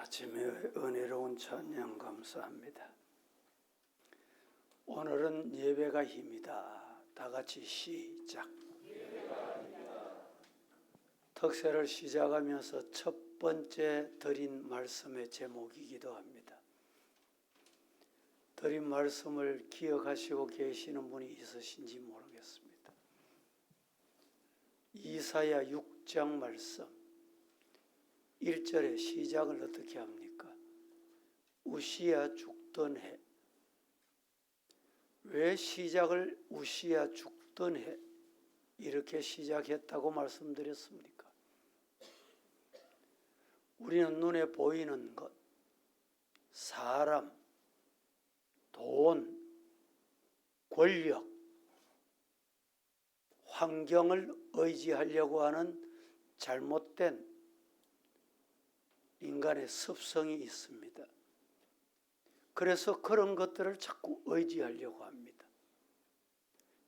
아침에 은혜로운 찬양 감사합니다. 오늘은 예배가 힘이다. 다 같이 시작. 특세를 시작하면서 첫 번째 드린 말씀의 제목이기도 합니다. 드린 말씀을 기억하시고 계시는 분이 있으신지 모르겠습니다. 이사야 6장 말씀 1절의 시작을 어떻게 합니까? 우시야 죽던 해. 왜 시작을 우시야 죽던 해 이렇게 시작했다고 말씀드렸습니까? 우리는 눈에 보이는 것, 사람, 돈, 권력, 환경을 의지하려고 하는 잘못된 인간의 습성이 있습니다. 그래서 그런 것들을 자꾸 의지하려고 합니다.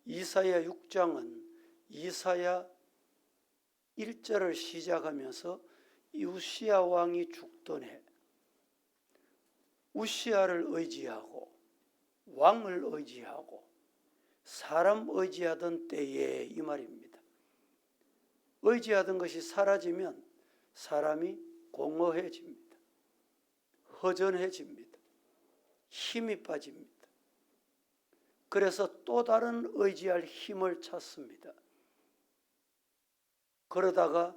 이사야 6장은 이사야 1절을 시작하면서 우시아 왕이 죽던 해 우시아를 의지하고 왕을 의지하고 사람 의지하던 때에 이 말입니다. 의지하던 것이 사라지면 사람이 공허해집니다. 허전해집니다. 힘이 빠집니다. 그래서 또 다른 의지할 힘을 찾습니다. 그러다가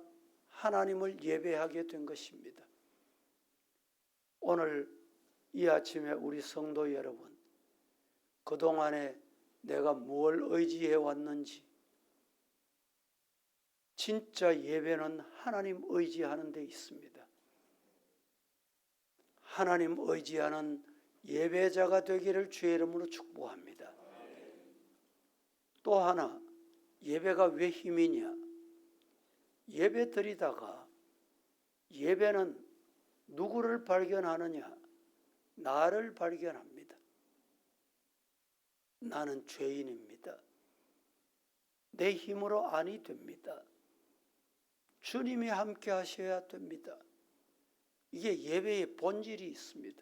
하나님을 예배하게 된 것입니다. 오늘 이 아침에 우리 성도 여러분, 그동안에 내가 무엇을 의지해 왔는지, 진짜 예배는 하나님 의지하는 데 있습니다. 하나님 의지하는 예배자가 되기를 주의 이름으로 축복합니다. 또 하나, 예배가 왜 힘이냐? 예배 드리다가 예배는 누구를 발견하느냐? 나를 발견합니다. 나는 죄인입니다. 내 힘으로 아니 됩니다. 주님이 함께 하셔야 됩니다. 이게 예배의 본질이 있습니다.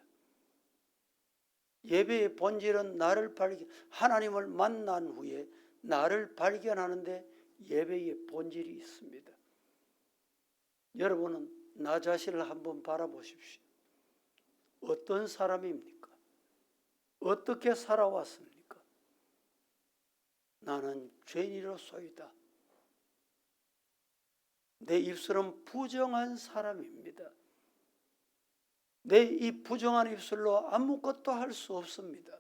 예배의 본질은 나를 발견, 하나님을 만난 후에 나를 발견하는데 예배의 본질이 있습니다. 여러분은 나 자신을 한번 바라보십시오. 어떤 사람입니까? 어떻게 살아왔습니까? 나는 죄인으로소이다. 내 입술은 부정한 사람입니다. 내 이 부정한 입술로 아무것도 할 수 없습니다.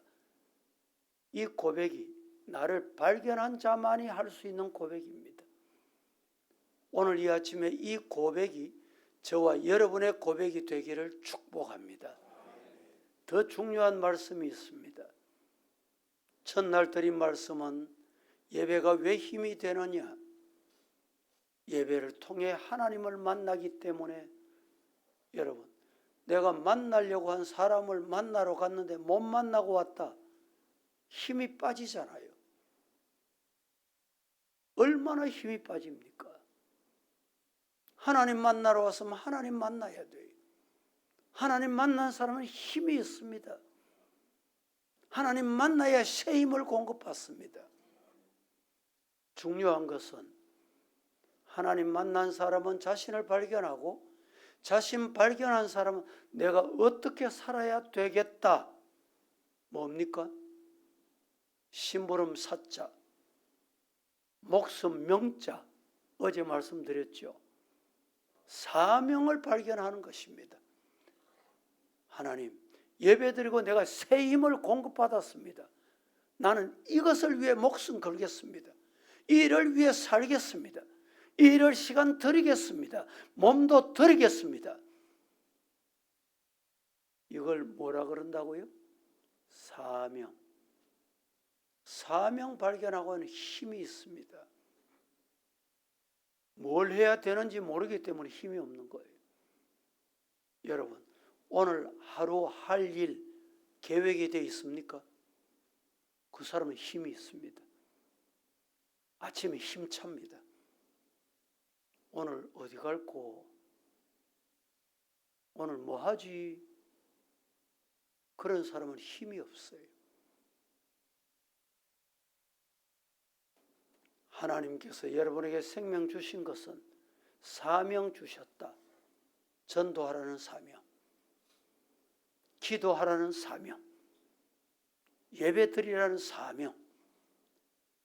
이 고백이 나를 발견한 자만이 할 수 있는 고백입니다. 오늘 이 아침에 이 고백이 저와 여러분의 고백이 되기를 축복합니다. 더 중요한 말씀이 있습니다. 첫날 드린 말씀은 예배가 왜 힘이 되느냐? 예배를 통해 하나님을 만나기 때문에 여러분, 내가 만나려고 한 사람을 만나러 갔는데 못 만나고 왔다. 힘이 빠지잖아요. 얼마나 힘이 빠집니까? 하나님 만나러 왔으면 하나님 만나야 돼요. 하나님 만난 사람은 힘이 있습니다. 하나님 만나야 새 힘을 공급받습니다. 중요한 것은 하나님 만난 사람은 자신을 발견하고 자신 발견한 사람은 내가 어떻게 살아야 되겠다. 뭡니까? 심부름 사자, 목숨 명자, 어제 말씀드렸죠. 사명을 발견하는 것입니다. 하나님, 예배드리고 내가 새 힘을 공급받았습니다. 나는 이것을 위해 목숨 걸겠습니다. 이를 위해 살겠습니다. 이를 시간 드리겠습니다. 몸도 드리겠습니다. 이걸 뭐라 그런다고요? 사명. 사명 발견하고는 힘이 있습니다. 뭘 해야 되는지 모르기 때문에 힘이 없는 거예요. 여러분, 오늘 하루 할 일 계획이 되어 있습니까? 그 사람은 힘이 있습니다. 아침에 힘찹니다. 오늘 어디 갈고 오늘 뭐 하지? 그런 사람은 힘이 없어요. 하나님께서 여러분에게 생명 주신 것은 사명 주셨다. 전도하라는 사명, 기도하라는 사명, 예배 드리라는 사명,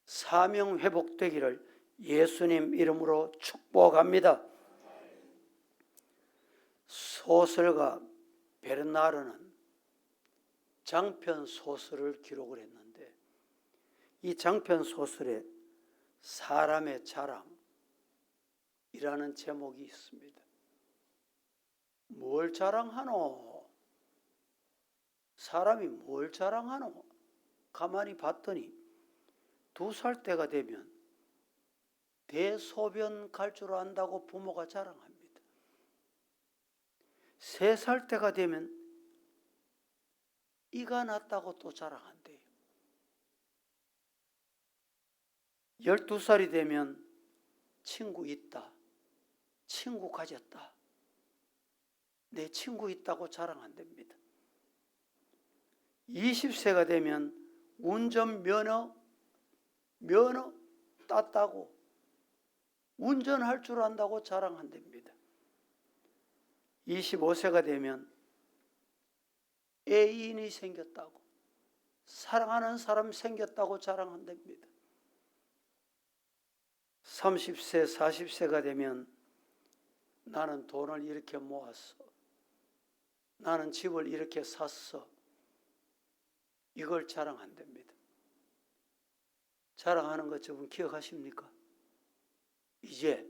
사명 회복되기를 예수님 이름으로 축복합니다. 소설가 베르나르는 장편 소설을 기록을 했는데 이 장편 소설에 사람의 자랑이라는 제목이 있습니다. 뭘 자랑하노? 사람이 뭘 자랑하노? 가만히 봤더니 두 살 때가 되면 대소변 갈 줄 안다고 부모가 자랑합니다. 세 살 때가 되면 이가 났다고 또 자랑한대요. 열두 살이 되면 친구 있다. 친구 가졌다. 내 친구 있다고 자랑한답니다. 20세가 되면 운전 면허, 면허 땄다고 운전할 줄 안다고 자랑한답니다. 25세가 되면 애인이 생겼다고 사랑하는 사람 생겼다고 자랑한답니다. 30세, 40세가 되면 나는 돈을 이렇게 모았어. 나는 집을 이렇게 샀어. 이걸 자랑한답니다. 자랑하는 것 여러분 기억하십니까? 이제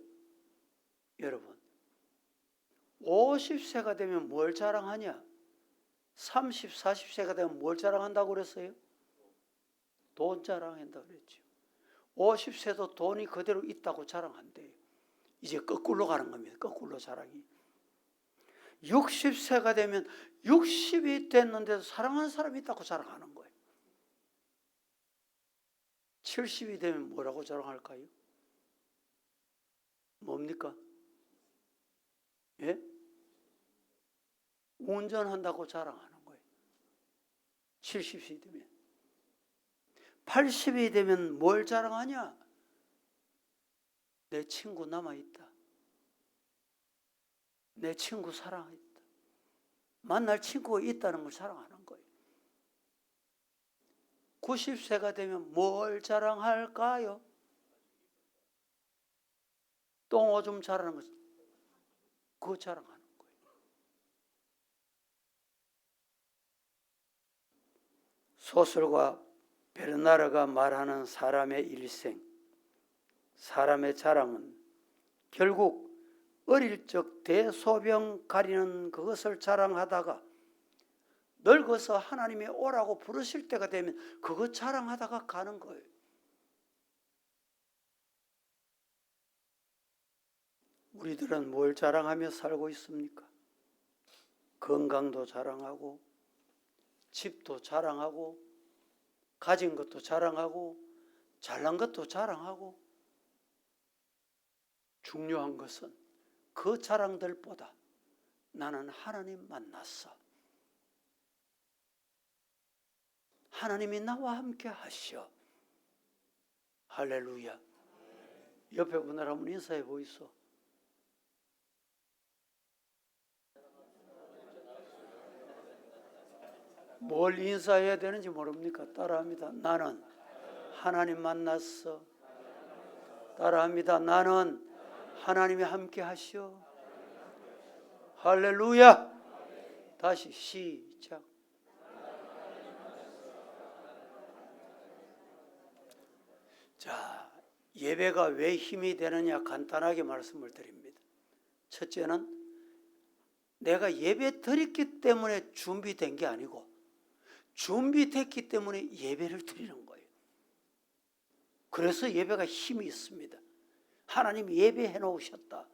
여러분 50세가 되면 뭘 자랑하냐? 30, 40세가 되면 뭘 자랑한다고 그랬어요? 돈 자랑한다고 그랬죠. 50세도 돈이 그대로 있다고 자랑한대요. 이제 거꾸로 가는 겁니다. 거꾸로 자랑이. 60세가 되면 60이 됐는데도 사랑하는 사람이 있다고 자랑하는 거예요. 70이 되면 뭐라고 자랑할까요? 뭡니까? 예? 운전한다고 자랑하는 거예요. 70세 되면. 80이 되면 뭘 자랑하냐? 내 친구 남아있다. 내 친구 사랑했다. 만날 친구가 있다는 걸 자랑하는 거예요. 90세가 되면 뭘 자랑할까요? 똥 오줌 자라는 거, 그거 자랑하는 거예요. 소설가 베르나르가 말하는 사람의 일생, 사람의 자랑은 결국 어릴 적 대소병 가리는 그것을 자랑하다가 늙어서 하나님이 오라고 부르실 때가 되면 그것 자랑하다가 가는 거예요. 우리들은 뭘 자랑하며 살고 있습니까? 건강도 자랑하고, 집도 자랑하고, 가진 것도 자랑하고, 잘난 것도 자랑하고, 중요한 것은 그 자랑들보다 나는 하나님 만났어. 하나님이 나와 함께 하시오. 할렐루야. 옆에 분들 한번 인사해 보이소. 뭘 인사해야 되는지 모릅니까? 따라합니다. 나는 하나님 만났어. 따라합니다. 나는 하나님이 함께 하시오. 할렐루야. 다시 시작. 자, 예배가 왜 힘이 되느냐 간단하게 말씀을 드립니다. 첫째는 내가 예배 드렸기 때문에 준비된 게 아니고 준비됐기 때문에 예배를 드리는 거예요. 그래서 예배가 힘이 있습니다. 하나님 예배해 놓으셨다.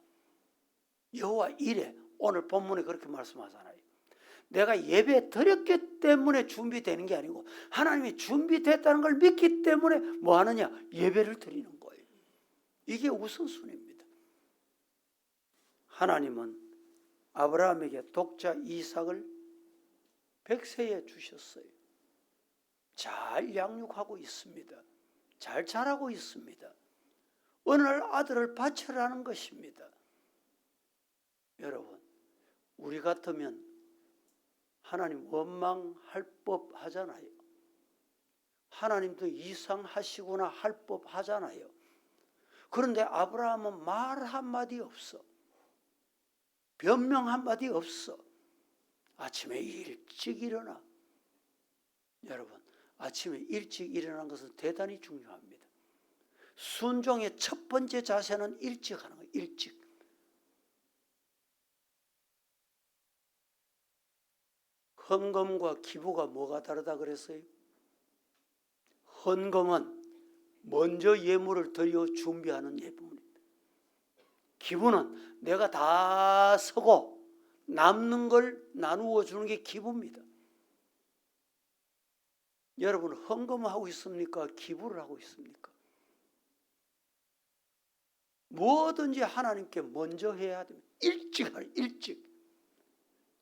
여호와 이래 오늘 본문에 그렇게 말씀하잖아요. 내가 예배 드렸기 때문에 준비되는 게 아니고 하나님이 준비됐다는 걸 믿기 때문에 뭐 하느냐? 예배를 드리는 거예요. 이게 우선순위입니다. 하나님은 아브라함에게 독자 이삭을 백세에 주셨어요. 잘 양육하고 있습니다. 잘 자라고 있습니다. 날 아들을 바쳐라는 것입니다. 여러분, 우리 같으면 하나님 원망할 법 하잖아요. 하나님도 이상하시구나 할 법 하잖아요. 그런데 아브라함은 말 한마디 없어. 변명 한마디 없어. 아침에 일찍 일어나. 여러분, 아침에 일찍 일어나는 것은 대단히 중요합니다. 순종의 첫 번째 자세는 일찍 하는 거예요. 일찍. 헌금과 기부가 뭐가 다르다 그랬어요? 헌금은 먼저 예물을 드려 준비하는 예물입니다. 기부는 내가 다 서고 남는 걸 나누어 주는 게 기부입니다. 여러분 헌금하고 있습니까? 기부를 하고 있습니까? 뭐든지 하나님께 먼저 해야 됩니다. 일찍 하라, 일찍.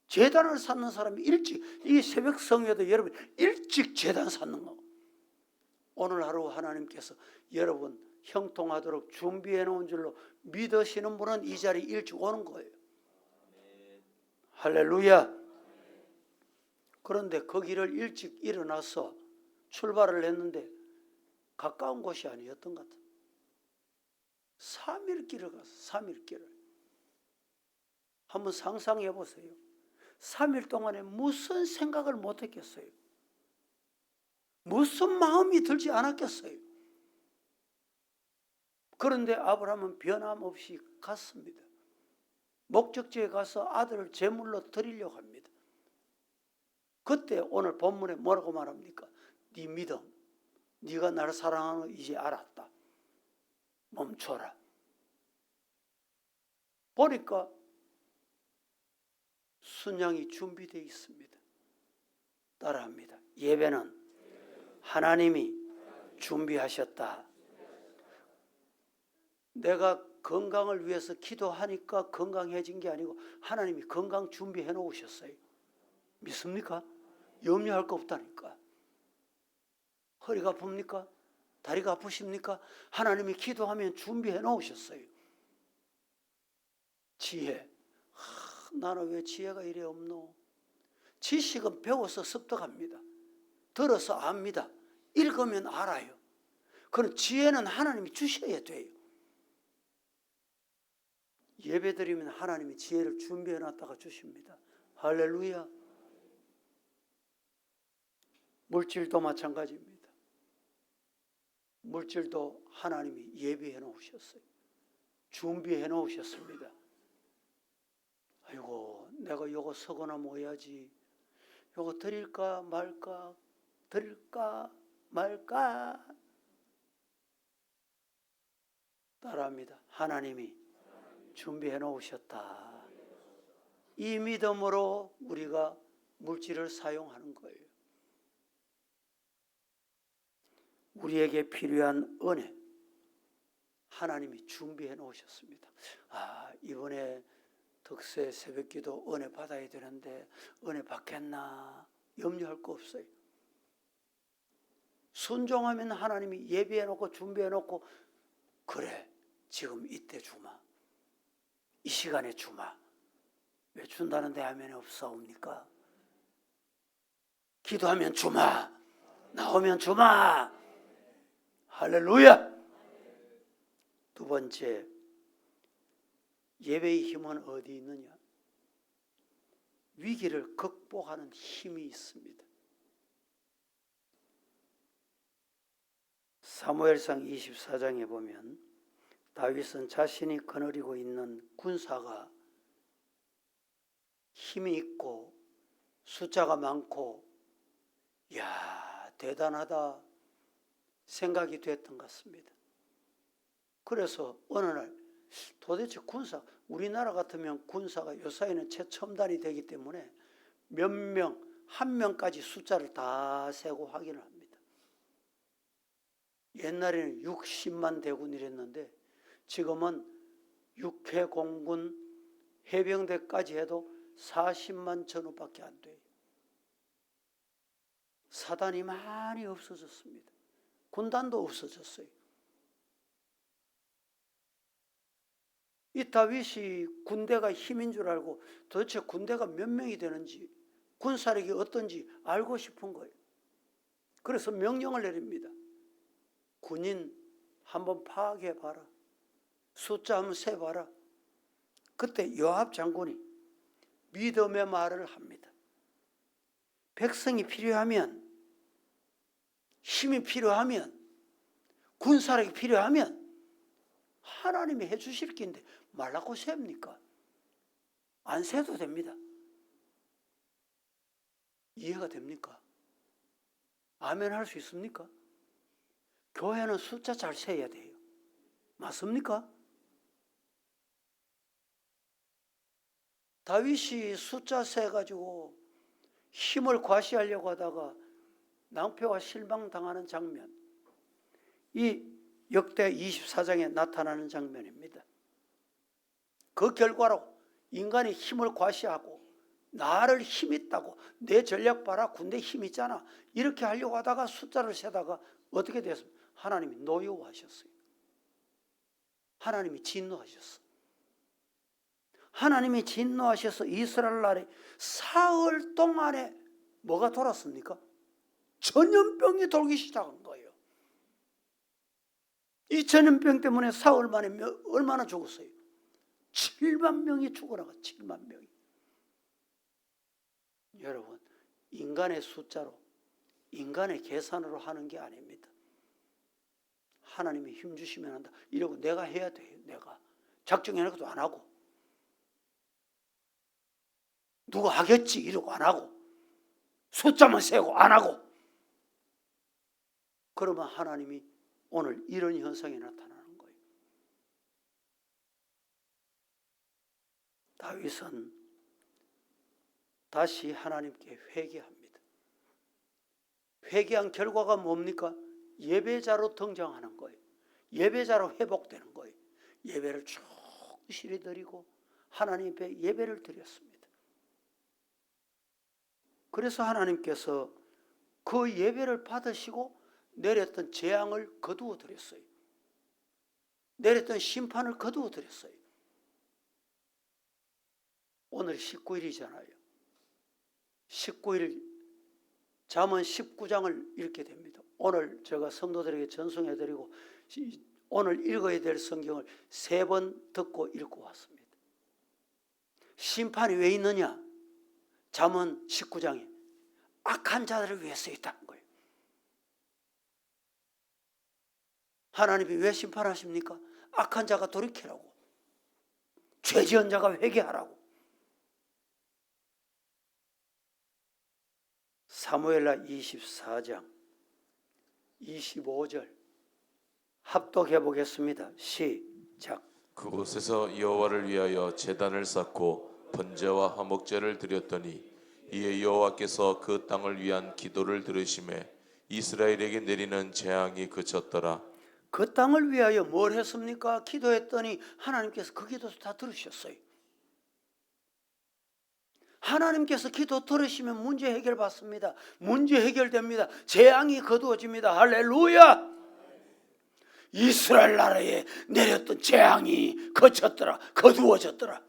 재단을 쌓는 사람이 일찍 이 새벽 성회도 여러분 일찍 재단 쌓는 거. 오늘 하루 하나님께서 여러분 형통하도록 준비해 놓은 줄로 믿으시는 분은 이 자리 일찍 오는 거예요. 할렐루야. 그런데 거기를 일찍 일어나서 출발을 했는데 가까운 곳이 아니었던 것 같아요. 3일 길을 가서 3일 길을. 한번 상상해 보세요. 3일 동안에 무슨 생각을 못 했겠어요? 무슨 마음이 들지 않았겠어요? 그런데 아브라함은 변함없이 갔습니다. 목적지에 가서 아들을 제물로 드리려고 합니다. 그때 오늘 본문에 뭐라고 말합니까? 네 믿음, 네가 나를 사랑하는 거 이제 알았다. 멈춰라. 보니까 순양이 준비되어 있습니다. 따라합니다. 예배는 하나님이 준비하셨다. 내가 건강을 위해서 기도하니까 건강해진 게 아니고 하나님이 건강 준비해 놓으셨어요. 믿습니까? 염려할 거 없다니까. 허리가 아픕니까? 다리가 아프십니까? 하나님이 기도하면 준비해 놓으셨어요. 지혜. 하, 나는 왜 지혜가 이래 없노? 지식은 배워서 습득합니다. 들어서 압니다. 읽으면 알아요. 그런 지혜는 하나님이 주셔야 돼요. 예배 드리면 하나님이 지혜를 준비해 놨다가 주십니다. 할렐루야. 물질도 마찬가지입니다. 물질도 하나님이 예비해 놓으셨어요. 준비해 놓으셨습니다. 아이고, 내가 요거 서거나 모야지. 요거 드릴까 말까? 드릴까 말까? 따라합니다. 하나님이 준비해 놓으셨다. 이 믿음으로 우리가 물질을 사용하는 거예요. 우리에게 필요한 은혜 하나님이 준비해 놓으셨습니다. 아, 이번에 덕세 새벽 기도 은혜 받아야 되는데 은혜 받겠나 염려할 거 없어요. 순종하면 하나님이 예비해 놓고 준비해 놓고 그래 지금 이때 주마 이 시간에 주마 왜 준다는데 하면 없사옵니까? 기도하면 주마 나오면 주마 할렐루야. 두 번째 예배의 힘은 어디 있느냐? 위기를 극복하는 힘이 있습니다. 사무엘상 24장에 보면 다윗은 자신이 거느리고 있는 군사가 힘이 있고 숫자가 많고 야 대단하다 생각이 됐던 것 같습니다. 그래서 어느 날 도대체 군사 우리나라 같으면 군사가 요사이는 최첨단이 되기 때문에 몇 명, 한 명까지 숫자를 다 세고 확인을 합니다. 옛날에는 60만 대군 이랬는데 지금은 육해 공군 해병대까지 해도 40만 전우밖에 안 돼요. 사단이 많이 없어졌습니다. 군단도 없어졌어요. 이 다윗이 군대가 힘인 줄 알고 도대체 군대가 몇 명이 되는지 군사력이 어떤지 알고 싶은 거예요. 그래서 명령을 내립니다. 군인 한번 파악해 봐라. 숫자 한번 세 봐라. 그때 요압 장군이 믿음의 말을 합니다. 백성이 필요하면 힘이 필요하면 군사력이 필요하면 하나님이 해 주실 게 있는데 말라고 셉니까? 안 세도 됩니다. 이해가 됩니까? 아멘 할 수 있습니까? 교회는 숫자 잘 세야 돼요. 맞습니까? 다윗이 숫자 세 가지고 힘을 과시하려고 하다가 낭패와 실망당하는 장면. 이 역대 24장에 나타나는 장면입니다. 그 결과로 인간이 힘을 과시하고 나를 힘 있다고 내 전략 봐라 군대 힘 있잖아 이렇게 하려고 하다가 숫자를 세다가 어떻게 됐습니까? 하나님이 노여워하셨어요. 하나님이 진노하셨어. 하나님이 진노하셔서 이스라엘 나라에 사흘 동안에 뭐가 돌았습니까? 전염병이 돌기 시작한 거예요. 이 전염병 때문에 사흘 만에 몇- 얼마나 죽었어요? 7만 명이 죽어나가 7만 명이. 여러분, 인간의 숫자로 인간의 계산으로 하는 게 아닙니다. 하나님이 힘 주시면 한다. 이러고 내가 해야 돼요. 내가 작정해놓고도 안 하고 누가 하겠지 이러고 안 하고 숫자만 세고 안 하고 그러면 하나님이 오늘 이런 현상이 나타나는 거예요. 다윗은 다시 하나님께 회개합니다. 회개한 결과가 뭡니까? 예배자로 등장하는 거예요. 예배자로 회복되는 거예요. 예배를 충실히 드리고 하나님 앞에 예배를 드렸습니다. 그래서 하나님께서 그 예배를 받으시고 내렸던 재앙을 거두어 드렸어요. 내렸던 심판을 거두어 드렸어요. 오늘 19일이잖아요. 19일 잠언 19장을 읽게 됩니다. 오늘 제가 성도들에게 전송해 드리고 오늘 읽어야 될 성경을 세 번 듣고 읽고 왔습니다. 심판이 왜 있느냐? 잠언 19장에 악한 자들을 위해 써 있다는 거예요. 하나님이 왜 심판하십니까? 악한 자가 돌이키라고. 죄 지은 자가 회개하라고. 사무엘라 24장 25절 합독해 보겠습니다. 시작. 그곳에서 여호와를 위하여 제단을 쌓고 번제와 화목제를 드렸더니 이에 여호와께서 그 땅을 위한 기도를 들으심에 이스라엘에게 내리는 재앙이 그쳤더라. 그 땅을 위하여 뭘 했습니까? 기도했더니 하나님께서 그 기도 다 들으셨어요. 하나님께서 기도 들으시면 문제 해결 받습니다. 문제 해결됩니다. 재앙이 거두어집니다. 할렐루야! 이스라엘 나라에 내렸던 재앙이 거쳤더라. 거두어졌더라.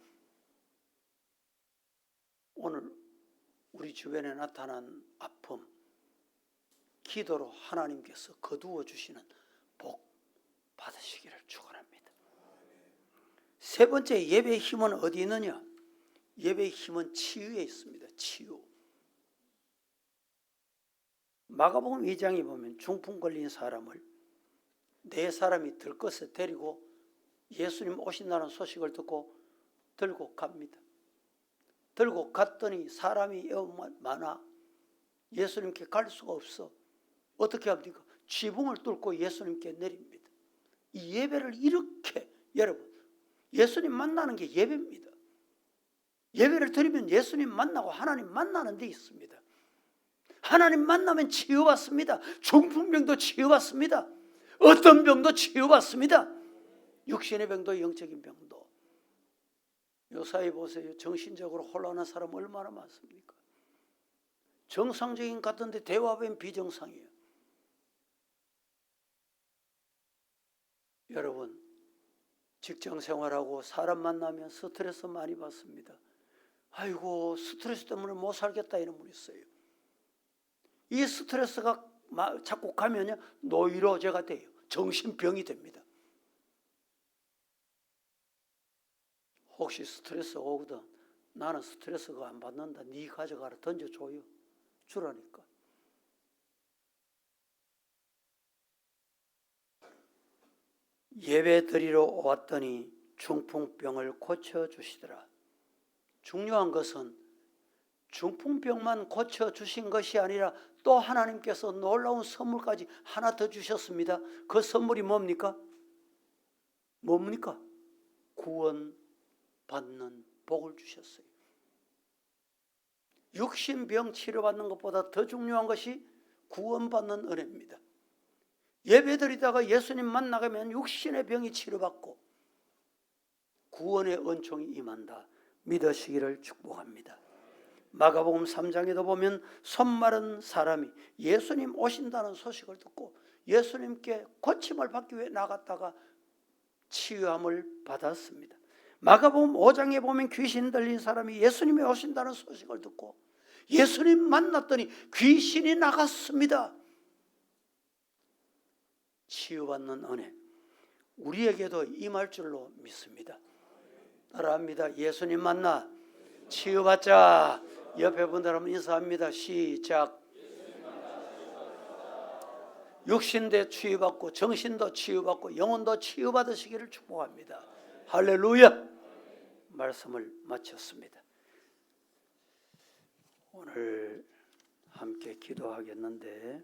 오늘 우리 주변에 나타난 아픔, 기도로 하나님께서 거두어 주시는 복 받으시기를 축원합니다. 세 번째 예배의 힘은 어디 있느냐? 예배의 힘은 치유에 있습니다. 치유. 마가복음 2장에 보면 중풍 걸린 사람을 네 사람이 들것에 데리고 예수님 오신다는 소식을 듣고 들고 갑니다. 들고 갔더니 사람이 많아 예수님께 갈 수가 없어. 어떻게 합니까? 지붕을 뚫고 예수님께 내립니다. 이 예배를 이렇게 여러분 예수님 만나는 게 예배입니다. 예배를 드리면 예수님 만나고 하나님 만나는 데 있습니다. 하나님 만나면 치유받습니다. 중풍병도 치유받습니다. 어떤 병도 치유받습니다. 육신의 병도 영적인 병도. 요사이 보세요. 정신적으로 혼란한 사람 얼마나 많습니까? 정상적인 것 같은데 대화변 비정상이에요. 여러분, 직장 생활하고 사람 만나면 스트레스 많이 받습니다. 아이고, 스트레스 때문에 못 살겠다 이런 분 있어요. 이 스트레스가 마- 자꾸 가면요, 노이로제가 돼요. 정신병이 됩니다. 혹시 스트레스 오거든 나는 스트레스가 안 받는다. 네 가져가라 던져줘요. 주라니까. 예배 드리러 왔더니 중풍병을 고쳐 주시더라. 중요한 것은 중풍병만 고쳐 주신 것이 아니라 또 하나님께서 놀라운 선물까지 하나 더 주셨습니다. 그 선물이 뭡니까? 뭡니까? 구원 받는 복을 주셨어요. 육신병 치료받는 것보다 더 중요한 것이 구원받는 은혜입니다. 예배드리다가 예수님 만나가면 육신의 병이 치료받고 구원의 은총이 임한다. 믿으시기를 축복합니다. 마가복음 3장에도 보면 손마른 사람이 예수님 오신다는 소식을 듣고 예수님께 고침을 받기 위해 나갔다가 치유함을 받았습니다. 마가복음 5장에 보면 귀신 들린 사람이 예수님이 오신다는 소식을 듣고 예수님 만났더니 귀신이 나갔습니다. 치유받는 은혜 우리에게도 임할 줄로 믿습니다. 따라합니다. 예수님 만나 치유받자. 옆에 분들하면 인사합니다. 시작. 육신도 치유받고 정신도 치유받고 영혼도 치유받으시기를 축복합니다. 할렐루야. 말씀을 마쳤습니다. 오늘 함께 기도하겠는데